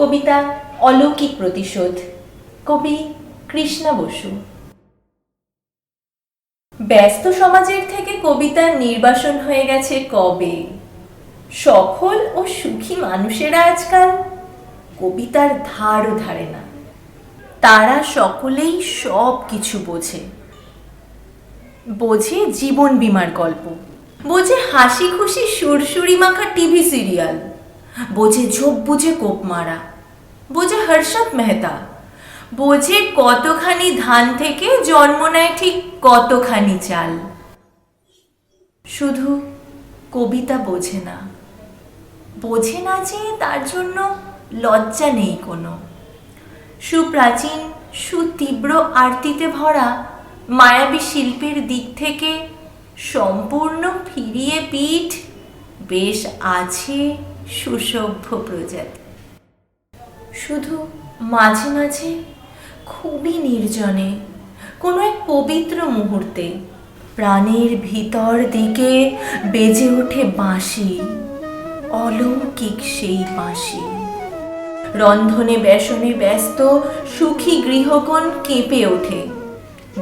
কবিতা অলৌকিক প্রতিশোধ। কবি কৃষ্ণা বসু। ব্যস্ত সমাজের থেকে কবিতার নির্বাসন হয়ে গেছে কবে? সফল ও সুখী মানুষেরা আজকাল কবিতার ধারও ধারে না। তারা সকলেই সব কিছু বোঝে। বোঝে জীবন বিমার গল্প। বোঝে হাসি খুশি সুরসুরি মাখা টিভি সিরিয়াল। বোঝে ঝোপ বুঝে কোপ মারা। বোঝে হর্ষদ মেহতা। বোঝে কতখানি ধান থেকে জন্ম নেয় ঠিক কতখানি চাল। শুধু কবিতা বোঝে না। বোঝে না যে তার জন্য লজ্জা নেই কোনো। সুপ্রাচীন, সুতীব্র আরতিতে ভরা মায়াবী শিল্পের দিক থেকে সম্পূর্ণ ফিরিয়ে পিঠ বেশ আছে সুসভ্য প্রজাতি শুধু মাঝে মাঝে খুবই নির্জনে, কোনো এক পবিত্র মুহূর্তে প্রাণের ভিতর দিকে বেজে ওঠে বাঁশি, অলৌকিক সেই বাঁশি। রন্ধনে বেসনে ব্যস্ত সুখী গৃহকোণ কেঁপে ওঠে।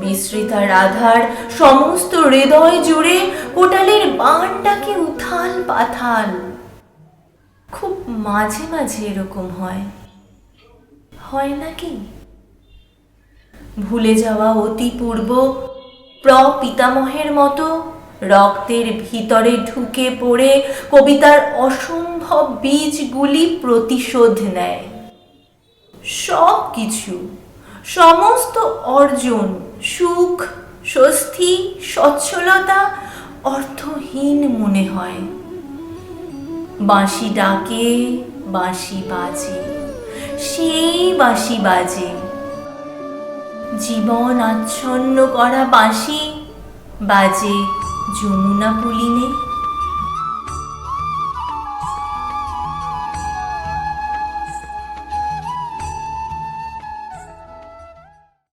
বিস্মৃতা রাধার সমস্ত হৃদয় জুড়ে কোটালের বানটাকে উথাল পাথাল। খুব মাঝে মাঝে এরকম হয়। হয় নাকি? ভুলে যাওয়া অতি পূর্ব প্রপিতামহের মতো রক্তের ভিতরে ঢুকে পড়ে কবিতার অসম্ভব বীজগুলি প্রতিশোধ নেয়। সব কিছু সমস্ত অর্জন, সুখ, স্বস্তি, সচ্ছলতা অর্থহীন মনে হয়। বাঁশি ডাকে, বাঁশি বাজে। সেই বাঁশি বাজে। জীবন আচ্ছন্ন করা বাঁশি বাজে যমুনা পুলিনে।